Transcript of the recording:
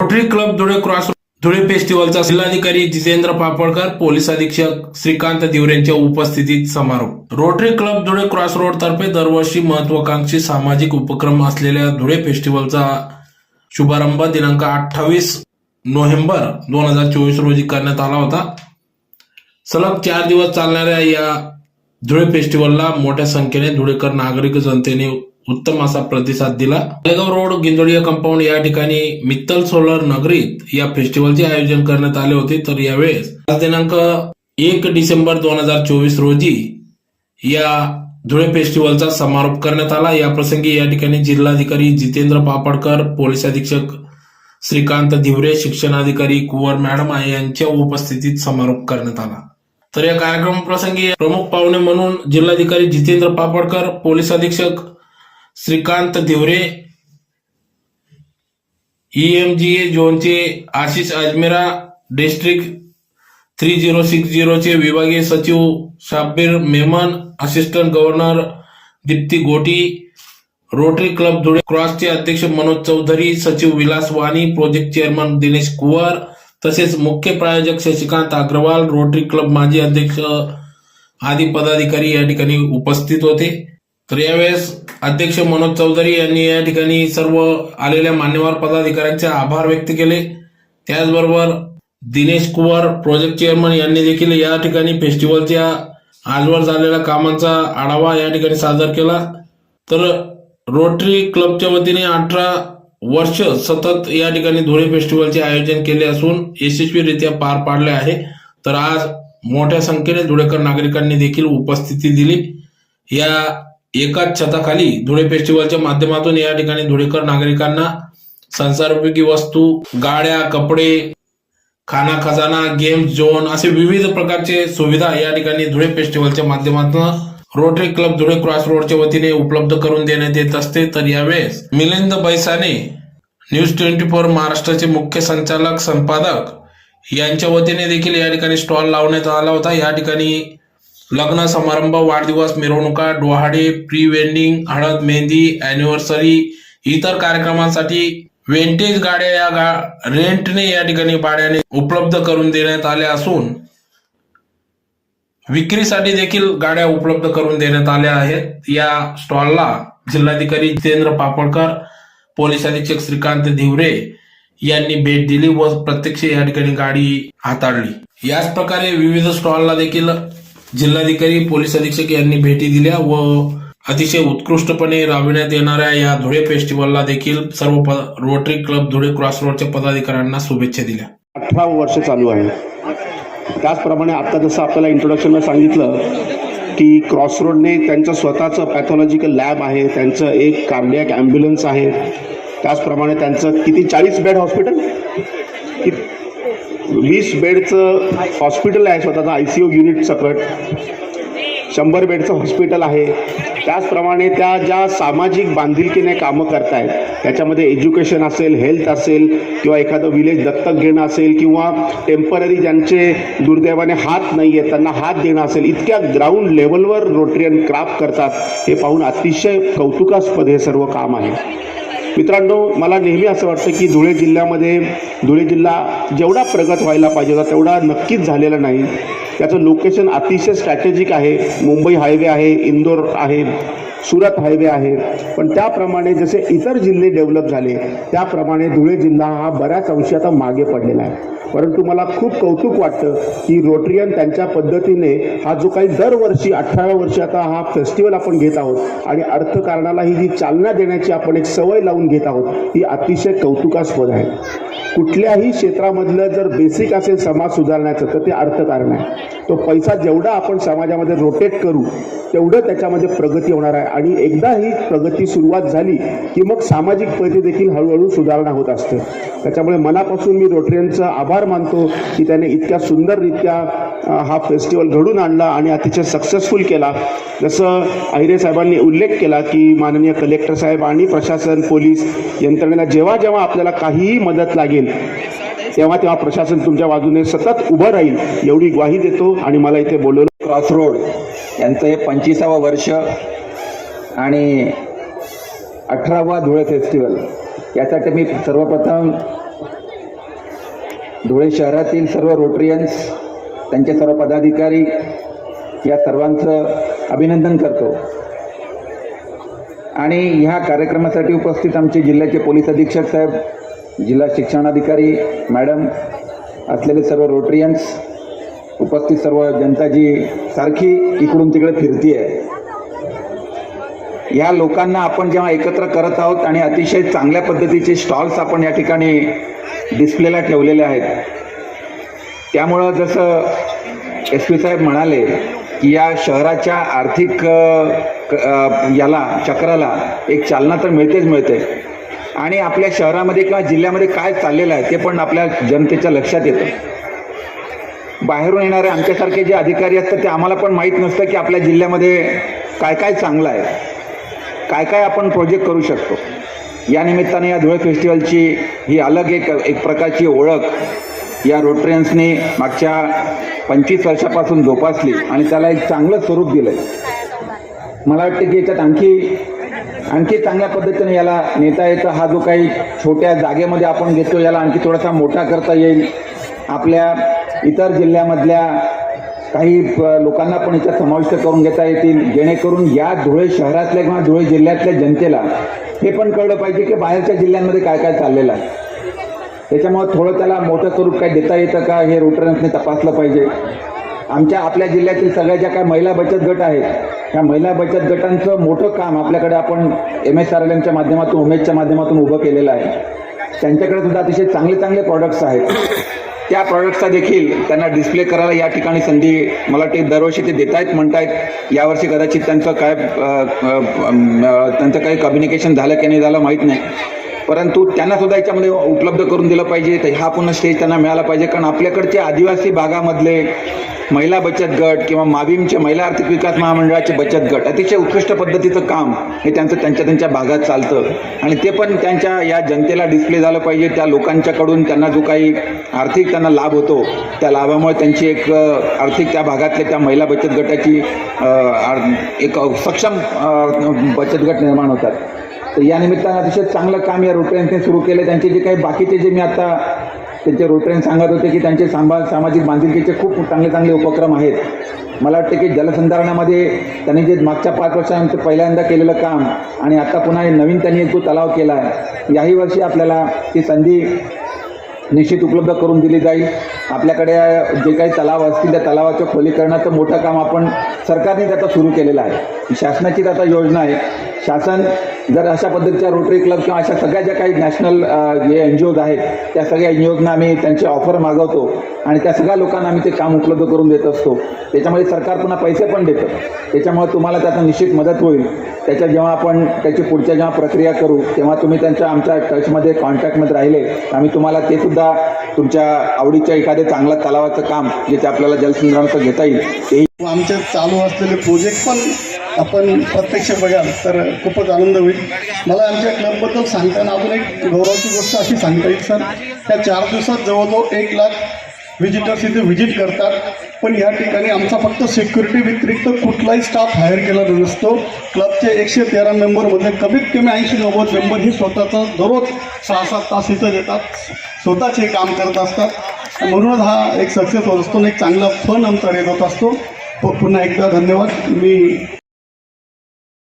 Rotary club Dhule cross Dhule फेस्टिवलचा जिल्हाधिकारी Jitendra Papalkar police अधीक्षक श्रीकांत दिवरेंच्या उपस्थितीत समारोप. Rotary club Dhule cross road तर्फे दरवर्षी महत्वाकांक्षी सामाजिक उपक्रम असलेल्या धुळे फेस्टिवलचा शुभारंभ दिनांक अठ्ठावीस नोव्हेंबर दोन हजार चोवीस रोजी करण्यात आला होता. सलग चार दिवस चालणाऱ्या या धुळे फेस्टिवलला मोठ्या संख्येने धुळेकर नागरिक जनतेने उत्तम असा प्रतिसाद दिला. मालेगाव रोड गिंदोडिया कंपाऊंड या ठिकाणी मित्तल सोलर नगरीत या फेस्टिवलचे आयोजन करण्यात आले होते. तर यावेळेस आज दिनांक एक डिसेंबर दोन हजार चोवीस रोजी या धुळे फेस्टिवलचा समारोप करण्यात आला. या प्रसंगी या ठिकाणी जिल्हाधिकारी जितेंद्र पापडकर पोलीस अधीक्षक श्रीकांत धिवरे शिक्षणाधिकारी कुवर मॅडम यांच्या उपस्थितीत समारोप करण्यात आला. तर या कार्यक्रम प्रसंगी प्रमुख पाहुणे म्हणून जिल्हाधिकारी जितेंद्र पापडकर पोलीस अधीक्षक श्रीकांत धिवरे ईएमजीए झोनचे Ashish Ajmera district three zero six झिरोचे विभागीय सचिव Shabbir Memon assistant governor Deepti Goti Rotary club Dhule क्रॉसचे अध्यक्ष मनोज चौधरी सचिव विलास वाणी प्रोजेक्ट चेअरमन दिनेश कुवर तसेच मुख्य प्रायोजक शशिकांत अग्रवाल रोटरी क्लब माजी अध्यक्ष आदी पदाधिकारी या ठिकाणी उपस्थित होते. तर यावेळेस अध्यक्ष मनोज चौधरी यांनी या ठिकाणी सर्व आलेल्या मान्यवर पदाधिकाऱ्यांचे आभार व्यक्त केले. त्याचबरोबर दिनेश कुवर प्रोजेक्ट चेअरमन यांनी देखील या ठिकाणी फेस्टिवलच्या आजवर झालेल्या कामांचा आढावा या ठिकाणी सादर केला. तर रोटरी क्लबच्या वतीने अठरा वर्ष सतत या ठिकाणी धुळे फेस्टिवलचे आयोजन केले असून यशस्वीरित्या पार पाडले आहे. तर आज मोठ्या संख्येने धुळेकर नागरिकांनी देखील उपस्थिती दिली. या एकाच छताखाली धुळे फेस्टिवलच्या माध्यमातून या ठिकाणी धुळेकर नागरिकांना संसारोपयोगी वस्तू गाड्या कपडे खाना खजाना गेम झोन असे विविध प्रकारचे सुविधा या ठिकाणी धुळे फेस्टिवलच्या माध्यमातून रोटरी क्लब धुळे क्रॉस रोडच्या वतीने उपलब्ध करून देण्यात येत असते. तर यावेळेस Milind Baisane news twenty four महाराष्ट्राचे मुख्य संचालक संपादक यांच्या वतीने देखील या ठिकाणी स्टॉल लावण्यात आला होता. या ठिकाणी लग्न समारंभ वाढदिवस मिरवणुका डोहाडे प्री वेंडिंग हळद मेहंदी अॅनिव्हर्सरी इतर कार्यक्रमांसाठी वेंटेज गाड्या या गा रेंटने या ठिकाणी भाड्याने उपलब्ध करून देण्यात आल्या असून विक्रीसाठी देखील गाड्या उपलब्ध करून देण्यात आल्या आहेत. या स्टॉलला जिल्हाधिकारी जितेंद्र पापडकर पोलीस अधीक्षक श्रीकांत धिवरे यांनी भेट दिली व प्रत्यक्ष या ठिकाणी गाडी हाताळली. याच प्रकारे विविध स्टॉलला देखील जिल्हाधिकारी पोलीस अधीक्षक यांनी भेटी दिल्या व अतिशय उत्कृष्टपणे राबविण्यात येणाऱ्या या धुळे फेस्टिवलला देखील सर्व रोटरी क्लब धुळे क्रॉस रोडच्या पदाधिकाऱ्यांना शुभेच्छा दिल्या. अठरा वर्ष चालू आहे. त्याचप्रमाणे आता जसं आपल्याला इंट्रोडक्शनला सांगितलं की क्रॉसरोडने त्यांचं स्वतःचं पॅथॉलॉजिकल लॅब आहे त्यांचं एक कार्डियक ॲम्ब्युलन्स आहे. त्याचप्रमाणे त्यांचं किती चाळीस बेड हॉस्पिटल वीस बेडचं हॉस्पिटल आहे स्वतःचं आय सी यू युनिट सकट. शंभर बेडचं हॉस्पिटल आहे. त्याचप्रमाणे त्या ज्या सामाजिक बांधिलकीने कामं करतायत त्याच्यामध्ये एज्युकेशन असेल हेल्थ असेल किंवा एखादं विलेज दत्तक घेणं असेल किंवा टेंपररी ज्यांचे दुर्दैवाने हात नाही आहेत त्यांना हात देणं असेल इतक्या ग्राउंड लेवलवर रोटरी अँड क्राफ्ट करतात हे पाहून अतिशय कौतुकास्पद हे सर्व काम आहे. मित्रांनो मला नेहमी असं वाटतं की धुळे जिल्ह्यामध्ये धुळे जिल्हा जेवढा प्रगत व्हायला पाहिजे होता तेवढा नक्कीच झालेला नाही. त्याचं लोकेशन अतिशय स्ट्रॅटेजिक आहे. मुंबई हायवे आहे इंदोर आहे सुरत हायवे आहे. पण त्याप्रमाणे जसे इतर जिल्हे डेव्हलप झाले त्याप्रमाणे धुळे जिल्हा हा बऱ्याच अंशी आता मागे पडलेला आहे. परंतु मला खूप कौतुक वाटतं की रोटरियन त्यांच्या पद्धतीने हा जो काही दरवर्षी अठराव्या वर्षी आता हा फेस्टिवल आपण घेत आहोत आणि अर्थकारणाला ही जी चालना देण्याची आपण एक सवय लावून घेत आहोत ही अतिशय कौतुकास्पद आहे. कुठल्याही क्षेत्रामधलं जर बेसिक असेल समाज सुधारण्याचं तर ते अर्थकारण आहे. तो पैसा जेवढा आपण समाजामध्ये रोटेट करू तेवढं त्याच्यामध्ये प्रगती होणार आहे. आणि एकदा ही प्रगती सुरुवात झाली की मग सामाजिक परिस्थिती देखील हळूहळू सुधारणा होत असते. त्याच्यामुळे मनापासून मी रोटरियनचा आभार मानतो की त्याने इतक्या सुंदररित्या हा फेस्टिवल घडून आणला आणि अतिशय सक्सेसफुल केला. जसं अहिरे साहेबांनी उल्लेख केला की माननीय कलेक्टर साहेब आणि प्रशासन पोलीस यंत्रणेला जेव्हा जेव्हा आपल्याला काहीही मदत लागेल तेव्हा तेव्हा प्रशासन तुमच्या बाजूने सतत उभं राहील एवढी ग्वाही देतो आणि मला इथे बोलवलं. क्रॉस रोड यांचं हे पंचवीसावं वर्ष आणि अठरावा धुळे फेस्टिवल यासाठी मी सर्वप्रथम धुळे शहरातील सर्व रोटरियन्स त्यांचे सर्व पदाधिकारी या सर्वांचं अभिनंदन करतो. आणि ह्या कार्यक्रमासाठी उपस्थित आमचे जिल्ह्याचे पोलीस अधीक्षक साहेब जिल्हा शिक्षणाधिकारी मॅडम असलेले सर्व रोटरियन्स उपस्थित सर्व जनता जी सारखी इकडून तिकडे फिरतीये. या लोकांना आपण जेव्हा एकत्र करत आहोत आणि अतिशय चांगल्या पद्धतीचे स्टॉल्स आपण या ठिकाणी डिस्प्लेला ठेवलेले आहेत. त्यामुळं जसं एस पी साहेब म्हणाले की या शहराच्या आर्थिक याला चक्राला एक चालना तर मिळतेच मिळते. आणि आपल्या शहरामध्ये किंवा जिल्ह्यामध्ये काय चाललेलं आहे ते पण आपल्या जनतेच्या लक्षात येतं. बाहेरून येणारे आमच्यासारखे जे अधिकारी असतात ते आम्हाला पण माहीत नसतं की आपल्या जिल्ह्यामध्ये काय काय चांगलं आहे. काय काय आपण प्रोजेक्ट करू शकतो? या निमित्ताने या धुळे फेस्टिवलची ही अलग एक एक प्रकारची ओळख या रोटरियन्सने मागच्या पंचवीस वर्षापासून जोपासली आणि त्याला एक चांगलं स्वरूप दिलं मला वाटतं की याच्यात आणखी आणखी चांगल्या पद्धतीने याला नेता येतं. हा जो काही छोट्या जागेमध्ये आपण घेतो याला आणखी थोडासा मोठा करता येईल. आपल्या इतर जिल्ह्यामधल्या काही लोकांना पण याच्यात समाविष्ट करून घेता येतील जेणेकरून या धुळे शहरातल्या किंवा धुळे जिल्ह्यातल्या जनतेला हे पण कळलं पाहिजे की बाहेरच्या जिल्ह्यांमध्ये काय काय चाललेलं आहे. त्याच्यामुळे थोडं त्याला मोठं स्वरूप काय देता येतं का हे रोटरन्सने तपासलं पाहिजे. आमच्या आपल्या जिल्ह्यातील सगळ्या ज्या काय महिला बचत गट आहेत त्या महिला बचत गटांचं मोठं काम आपल्याकडे आपण एम एस आर एल एमच्या माध्यमातून उमेदच्या माध्यमातून उभं केलेलं आहे. त्यांच्याकडे सुद्धा अतिशय चांगले चांगले प्रॉडक्ट्स आहेत. त्या प्रॉडक्टचा देखील त्यांना डिस्प्ले करायला या ठिकाणी संधी मला ते दरवर्षी ते देत आहेत म्हणतायत. यावर्षी कदाचित त्यांचं काय त्यांचं काही कम्युनिकेशन झालं की नाही झालं माहीत नाही. परंतु त्यांना सुद्धा याच्यामध्ये उपलब्ध करून दिलं पाहिजे. तर हा पुन्हा स्टेज त्यांना मिळाला पाहिजे. कारण आपल्याकडचे आदिवासी भागामधले महिला बचत गट किंवा माविमचे महिला आर्थिक विकास महामंडळाचे बचत गट अतिशय उत्कृष्ट पद्धतीचं काम हे त्यांचं त्यांच्या त्यांच्या भागात चालतं. आणि ते पण त्यांच्या या जनतेला डिस्प्ले झालं पाहिजे त्या लोकांच्याकडून त्यांना जो काही आर्थिक त्यांना लाभ होतो त्या लाभामुळे त्यांची एक आर्थिक त्या भागातल्या त्या महिला बचत गटाची आर- एक सक्षम बचत गट निर्माण होतात. तर या निमित्तानं अतिशय चांगलं काम या रोटऱ्यांचे सुरू केलं. त्यांचे जे काही बाकीचे जे मी आता त्यांचे रोटऱ्यान सांगत होते की त्यांचे सांभा सामाजिक बांधिलकीचे खूप चांगले चांगले उपक्रम आहेत. मला वाटतं की जलसंधारणामध्ये त्यांनी जे मागच्या पाच वर्षांचं पहिल्यांदा केलेलं काम आणि आता पुन्हा नवीन त्यांनी जो तलाव केला आहे याही वर्षी आपल्याला ती संधी निश्चित उपलब्ध करून दिली जाईल. आपल्याकडे जे काही तलाव असतील त्या तलावाचं खोलीकरणाचं मोठं काम आपण सरकारने त्याचा सुरू केलेलं आहे. शासनाचीच आता योजना आहे. शासन जर अशा पद्धतीच्या रोटरी क्लब किंवा अशा सगळ्या ज्या काही नॅशनल जे एन जी ओज आहेत त्या सगळ्या एन जी ओजना आम्ही त्यांचे ऑफर मागवतो आणि त्या सगळ्या लोकांना आम्ही ते काम उपलब्ध करून देत असतो. त्याच्यामध्ये सरकार पुन्हा पैसे पण देतं. त्याच्यामुळे तुम्हाला त्याचा निश्चित मदत होईल. त्याच्या जेव्हा आपण त्याची पुढच्या जेव्हा प्रक्रिया करू तेव्हा तुम्ही त्यांच्या आमच्या टचमध्ये कॉन्टॅक्टमध्ये राहिले तर आम्ही तुम्हाला ते सुद्धा तुमच्या आवडीच्या एखाद्या चांगल्या तलावाचं काम जे आपल्याला जलसंधारणाचं घेता येईल तेही आमच्या आमचे चालू असलेले प्रोजेक्ट पण आपण प्रत्यक्ष बघाल तर खूपच आनंद होईल. मला आमच्या क्लबबद्दल सांगताना अजून एक गौरवाची गोष्ट अशी सांगता येईल सर. त्या चार दिवसात जवळजवळ एक लाख व्हिजिटर्स इथे व्हिजिट करतात. पण या ठिकाणी आमचा फक्त सिक्युरिटी व्यतिरिक्त कुठलाही स्टाफ हायर केला नसतो. क्लबचे एकशे तेरा मेंबरमध्ये कमीत कमी ऐंशी नव्वद मेंबर हे स्वतःचं दररोज सहा सात तास इथं देतात. स्वतःच हे काम करत असतात. म्हणूनच हा एक सक्सेस होत असतो आणि एक चांगला फन आमचा येत असतो. पुन्हा एकदा धन्यवाद. मी